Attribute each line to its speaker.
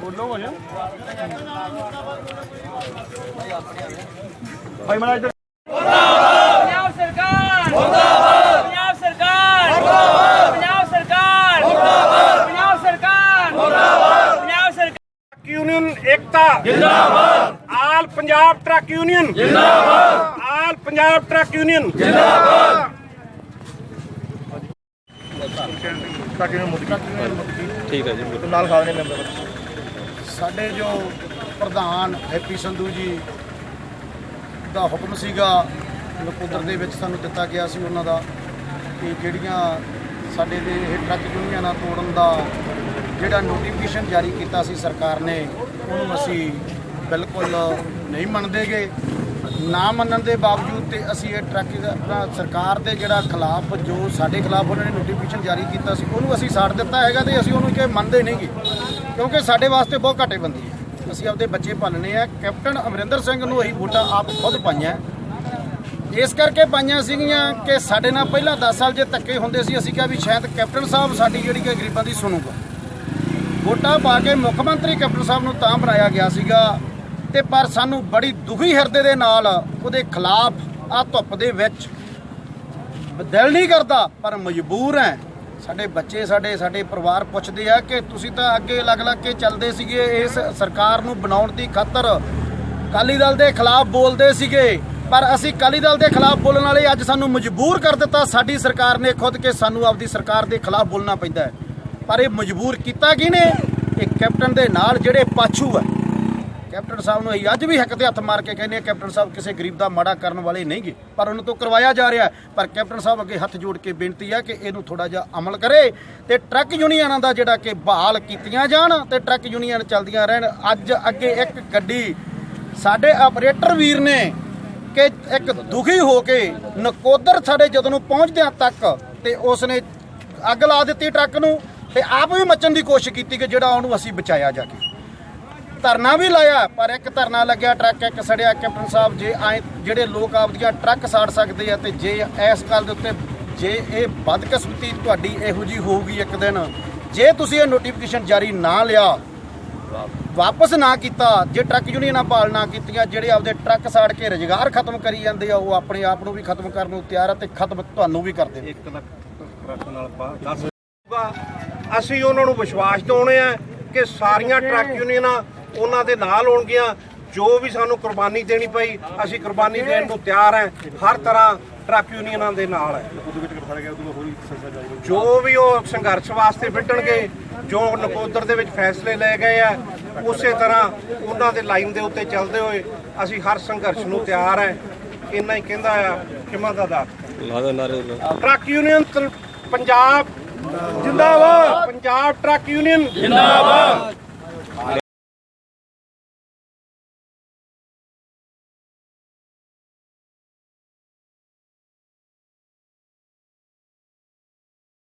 Speaker 1: ਬੋਲੋ ਜਾ ਭਾਈ ਇੱਧਰ
Speaker 2: ਪੰਜਾਬ ਸਰਕਾਰ। ਮੁਰਦਾਬਾਦ ਪੰਜਾਬ ਸਰਕਾਰ। ਮੁਰਦਾਬਾਦ ਪੰਜਾਬ ਸਰਕਾਰ। ਮੁਰਦਾਬਾਦ ਪੰਜਾਬ ਸਰਕਾਰ। ਮੁਰਦਾਬਾਦ ਪੰਜਾਬ ਸਰਕਾਰ।
Speaker 1: ਯੂਨੀਅਨ ਏਕਤਾ। ਜਿੰਦਾਬਾਦ ਆਲ ਪੰਜਾਬ ਟਰੱਕ ਯੂਨੀਅਨ। ਜਿੰਦਾਬਾਦ ਆਲ ਪੰਜਾਬ ਟਰੱਕ ਯੂਨੀਅਨ।
Speaker 3: ਠੀਕ ਹੈ ਜੀ
Speaker 1: ਨਾਲ ਖਾਣੇ ਮੈਂਬਰ
Speaker 4: ਸਾਡੇ ਜੋ ਪ੍ਰਧਾਨ ਹੈਪੀ ਸੰਧੂ ਜੀ ਦਾ ਹੁਕਮ ਸੀਗਾ ਨਕੋਦਰ ਦੇ ਵਿੱਚ ਸਾਨੂੰ ਦਿੱਤਾ ਗਿਆ ਸੀ ਉਹਨਾਂ ਦਾ ਕਿ ਜਿਹੜੀਆਂ ਸਾਡੇ ਦੇ ਇਹ ਟਰੱਕ ਯੂਨੀਅਨਾਂ ਤੋੜਨ ਦਾ ਜਿਹੜਾ ਨੋਟੀਫਿਕੇਸ਼ਨ ਜਾਰੀ ਕੀਤਾ ਸੀ ਸਰਕਾਰ ਨੇ ਉਹਨੂੰ ਅਸੀਂ ਬਿਲਕੁਲ ਨਹੀਂ ਮੰਨਦੇਗੇ। ਨਾ ਮੰਨਣ ਦੇ ਬਾਵਜੂਦ ਤੇ ਅਸੀਂ ਇਹ ਟਰੱਕ ਆਪਣਾ ਸਰਕਾਰ ਦੇ ਜਿਹੜਾ ਖਿਲਾਫ, ਜੋ ਸਾਡੇ ਖਿਲਾਫ ਉਹਨਾਂ ਨੇ ਨੋਟੀਫਿਕੇਸ਼ਨ ਜਾਰੀ ਕੀਤਾ ਸੀ, ਉਹਨੂੰ ਅਸੀਂ ਸਾੜ ਦਿੱਤਾ ਹੈਗਾ ਤੇ ਅਸੀਂ ਉਹਨੂੰ ਕਿ ਮੰਨਦੇ ਨਹੀਂਗੇ ਕਿਉਂਕਿ ਸਾਡੇ ਵਾਸਤੇ ਬਹੁਤ ਘਾਟੇ ਬੰਦੀ ਹੈ। ਅਸੀਂ ਆਪਦੇ ਬੱਚੇ ਪਾਲਣੇ ਆ। ਕੈਪਟਨ ਅਮਰਿੰਦਰ ਸਿੰਘ ਨੂੰ ਅਸੀਂ ਵੋਟਾਂ ਆਪ ਖੁਦ ਪਾਈਆਂ। ਇਸ ਕਰਕੇ ਪਾਈਆਂ ਸੀਗੀਆਂ ਕਿ ਸਾਡੇ ਨਾਲ ਪਹਿਲਾਂ 10 ਸਾਲ ਜੇ ਧੱਕੇ ਹੁੰਦੇ ਸੀ, ਅਸੀਂ ਕਿਹਾ ਵੀ ਸ਼ਾਇਦ ਕੈਪਟਨ ਸਾਹਿਬ ਸਾਡੀ ਜਿਹੜੀ ਕਿ ਗਰੀਬਾਂ ਦੀ ਸੁਣੂਗਾ। ਵੋਟਾਂ ਪਾ ਕੇ ਮੁੱਖ ਮੰਤਰੀ ਕੈਪਟਨ ਸਾਹਿਬ ਨੂੰ ਤਾਂ ਬਣਾਇਆ ਗਿਆ ਸੀਗਾ। ਤੇ ਪਰ ਸਾਨੂੰ ਬੜੀ ਦੁਖੀ ਹਿਰਦੇ ਦੇ ਨਾਲ ਉਹਦੇ ਖਿਲਾਫ ਆ ਧੁੱਪ ਦੇ ਵਿੱਚ ਦਿਲ ਨਹੀਂ ਕਰਦਾ, ਪਰ ਮਜਬੂਰ ਹੈ। ਸਾਡੇ ਬੱਚੇ, ਸਾਡੇ ਸਾਡੇ ਪਰਿਵਾਰ ਪੁੱਛਦੇ ਆ ਕਿ ਤੁਸੀਂ ਤਾਂ ਅੱਗੇ ਅਲੱਗ ਅਲੱਗ ਕੇ ਚੱਲਦੇ ਸੀਗੇ, ਇਸ ਸਰਕਾਰ ਨੂੰ ਬਣਾਉਣ ਦੀ ਖਾਤਰ ਅਕਾਲੀ ਦਲ ਦੇ ਖਿਲਾਫ ਬੋਲਦੇ ਸੀਗੇ। ਪਰ ਅਸੀਂ ਅਕਾਲੀ ਦਲ ਦੇ ਖਿਲਾਫ ਬੋਲਣ ਵਾਲੇ ਅੱਜ ਸਾਨੂੰ ਮਜਬੂਰ ਕਰ ਦਿੱਤਾ, ਸਾਡੀ ਸਰਕਾਰ ਨੇ ਖੁਦ ਕੇ ਸਾਨੂੰ ਆਪਦੀ ਸਰਕਾਰ ਦੇ ਖਿਲਾਫ ਬੋਲਣਾ ਪੈਂਦਾ ਪਰ ਇਹ ਮਜਬੂਰ ਕੀਤਾ ਕਿਹਨੇ? ਇਹ ਕੈਪਟਨ ਦੇ ਨਾਲ ਜਿਹੜੇ ਪਾਛੂ ਆ ਕੈਪਟਨ ਸਾਹਿਬ ਨੂੰ ਅਸੀਂ ਅੱਜ ਵੀ ਹੱਕ ਤੇ ਹੱਥ ਮਾਰ ਕੇ ਕਹਿੰਦੇ ਆ, ਕੈਪਟਨ ਸਾਹਿਬ ਕਿਸੇ ਗਰੀਬ ਦਾ ਮਾੜਾ ਕਰਨ ਵਾਲੇ ਨਹੀਂਗੇ, ਪਰ ਉਹਨਾਂ ਤੋਂ ਕਰਵਾਇਆ ਜਾ ਰਿਹਾ ਪਰ ਕੈਪਟਨ ਸਾਹਿਬ ਅੱਗੇ ਹੱਥ ਜੋੜ ਕੇ ਬੇਨਤੀ ਆ ਕਿ ਇਹਨੂੰ ਥੋੜਾ ਜਿਹਾ ਅਮਲ ਕਰੇ ਤੇ ਟਰੱਕ ਯੂਨੀਅਨਾਂ ਦਾ ਜਿਹੜਾ ਕਿ ਬਹਾਲ ਕੀਤੀਆਂ ਜਾਣ ਤੇ ਟਰੱਕ ਯੂਨੀਅਨ ਚੱਲਦੀਆਂ ਰਹਿਣ। ਅੱਜ ਅੱਗੇ ਇੱਕ ਗੱਡੀ ਸਾਡੇ ਆਪਰੇਟਰ ਵੀਰ ਨੇ ਕਿ ਇੱਕ ਦੁਖੀ ਹੋ ਕੇ ਨਕੋਦਰ ਸਾਡੇ ਜਦੋਂ ਨੂੰ ਪਹੁੰਚਦਿਆਂ ਤੱਕ ਤੇ ਉਸ ਨੇ ਅੱਗ ਲਾ ਦਿੱਤੀ ਟਰੱਕ ਨੂੰ ਤੇ ਆਪ ਵੀ ਮੱਚਣ ਦੀ ਕੋਸ਼ਿਸ਼ ਕੀਤੀ ਕਿ ਜਿਹੜਾ ਉਹਨੂੰ ਅਸੀਂ ਬਚਾਇਆ ਜਾ ਕੇ ਧਰਨਾ ਵੀ ਲਾਇਆ ਪਰ ਇੱਕ ਧਰਨਾ ਲੱਗਿਆ ਟਰੱਕ ਇੱਕ ਸੜਿਆ। ਕੈਪਟਨ ਸਾਹਿਬ ਜੇ ਆਏ ਜਿਹੜੇ ਲੋਕ ਆਪਦੀਆਂ ਟਰੱਕ ਸਾੜ ਸਕਦੇ ਆ ਤੇ ਜੇ ਇਸ ਗੱਲ ਦੇ ਉੱਤੇ ਜੇ ਇਹ ਬਦਕਿਸਮਤੀ ਤੁਹਾਡੀ ਇਹੋ ਜੀ ਹੋਊਗੀ ਇੱਕ ਦਿਨ ਜੇ ਤੁਸੀਂ ਇਹ ਨੋਟੀਫਿਕੇਸ਼ਨ ਜਾਰੀ ਨਾ ਲਿਆ ਵਾਪਸ ਨਾ ਕੀਤਾ ਜੇ ਟਰੱਕ ਯੂਨੀਅਨਾਂ ਨਾ ਕੀਤੀਆਂ ਜਿਹੜੇ ਆਪਦੇ ਟਰੱਕ ਸਾੜ ਕੇ ਰੁਜ਼ਗਾਰ ਖਤਮ ਕਰੀ ਜਾਂਦੇ ਆ ਉਹ ਆਪਣੇ ਆਪ ਨੂੰ ਵੀ ਖਤਮ ਕਰਨ ਨੂੰ ਤਿਆਰ ਆ ਤੇ ਖਤਮ ਤੁਹਾਨੂੰ ਵੀ ਕਰ ਦੇਣ
Speaker 1: ਅਸੀਂ ਉਹਨਾਂ ਨੂੰ ਵਿਸ਼ਵਾਸ ਦਿਵਾਉਣੇ ਆ ਕਿ ਸਾਰੀਆਂ ਟਰੱਕ ਯੂਨੀਅਨਾਂ ਉਹਨਾਂ ਦੇ ਨਾਲ ਹੋਣਗੀਆਂ। ਜੋ ਵੀ ਸਾਨੂੰ ਕੁਰਬਾਨੀ ਦੇਣੀ ਪਈ ਅਸੀਂ ਕੁਰਬਾਨੀ ਦੇਣ ਨੂੰ ਤਿਆਰ ਹੈ। ਹਰ ਤਰ੍ਹਾਂ ਟਰੱਕ ਯੂਨੀਅਨਾਂ ਦੇ ਨਾਲ ਹੈ। ਜੋ ਵੀ ਉਹ ਸੰਘਰਸ਼ ਵਾਸਤੇ ਫਿੱਟਣਗੇ ਜੋ ਨਕੋਦਰ ਦੇ ਵਿੱਚ ਫੈਸਲੇ ਲਏ ਗਏ ਆ ਉਸੇ ਤਰ੍ਹਾਂ ਉਹਨਾਂ ਦੇ ਲਾਈਨ ਦੇ ਉੱਤੇ ਚੱਲਦੇ ਹੋਏ ਅਸੀਂ ਹਰ ਸੰਘਰਸ਼ ਨੂੰ ਤਿਆਰ ਹੈ। ਇੰਨਾ ਹੀ ਕਹਿੰਦਾ ਆ ਕਿਮਾ ਦਾ ਦਾ ਟਰੱਕ ਯੂਨੀਅਨ ਪੰਜਾਬ ਜਿੰਦਾਬਾਦ। ਪੰਜਾਬ ਟਰੱਕ ਯੂਨੀਅਨ ਜਿੰਦਾਬਾਦ।